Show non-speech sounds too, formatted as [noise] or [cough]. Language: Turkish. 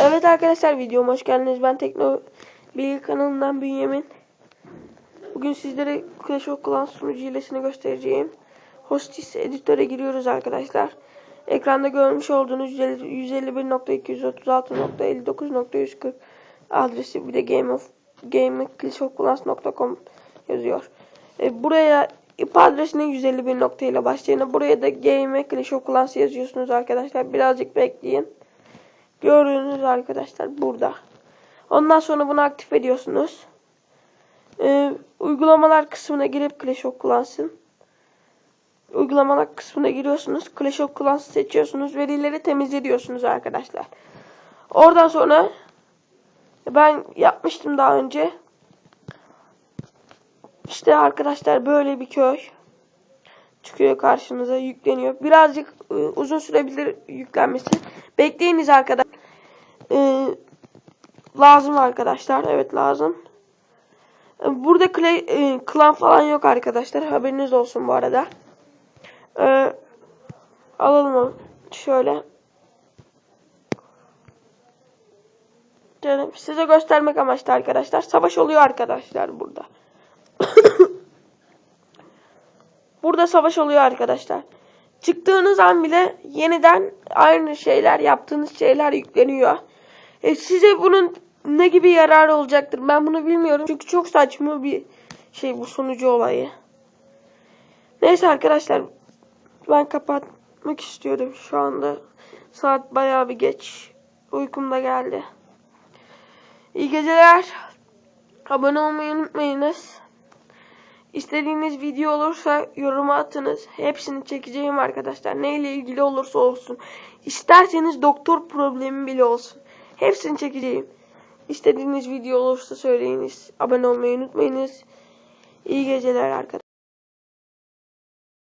Evet arkadaşlar videoma hoş geldiniz. Ben Tekno kanalından Bünyamin. Bugün sizlere Clash of Clans sunucu hilesini göstereceğim. Hostis editöre giriyoruz arkadaşlar. Ekranda görmüş olduğunuz 151.236.59.140 adresi bir de Game of Game Clans.com yazıyor. E, buraya IP adresine 151 nokta ile başlayın. Buraya da Game Clash of Clans yazıyorsunuz arkadaşlar. Birazcık bekleyin. Gördüğünüz arkadaşlar burada. Ondan sonra bunu aktif ediyorsunuz. Ee, uygulamalar kısmına girip Clash of Clans'ın uygulamalar kısmına giriyorsunuz. Clash of Clans'ı seçiyorsunuz. Verileri temizliyorsunuz arkadaşlar. Oradan sonra ben yapmıştım daha önce. İşte arkadaşlar böyle bir köy çıkıyor karşınıza yükleniyor. Birazcık e, uzun sürebilir yüklenmesi. Bekleyiniz arkadaşlar. Lazım arkadaşlar. Evet lazım. E, burada clay, e, klan falan yok arkadaşlar. Haberiniz olsun bu arada. E, alalım. Şöyle. Canım, size göstermek amaçlı arkadaşlar. Savaş oluyor arkadaşlar burada. [coughs] Burada savaş oluyor arkadaşlar. Çıktığınız an bile yeniden aynı şeyler yaptığınız şeyler yükleniyor. E size bunun ne gibi yararı olacaktır ben bunu bilmiyorum. Çünkü çok saçma bir şey bu sunucu olayı. Neyse arkadaşlar ben kapatmak istiyorum şu anda. Saat bayağı bir geç. Uykum da geldi. İyi geceler. Abone olmayı unutmayınız. İstediğiniz video olursa yoruma atınız. Hepsini çekeceğim arkadaşlar. Neyle ilgili olursa olsun. İsterseniz doktor problemi bile olsun. Hepsini çekeceğim. İstediğiniz video olursa söyleyiniz. Abone olmayı unutmayınız. İyi geceler arkadaşlar.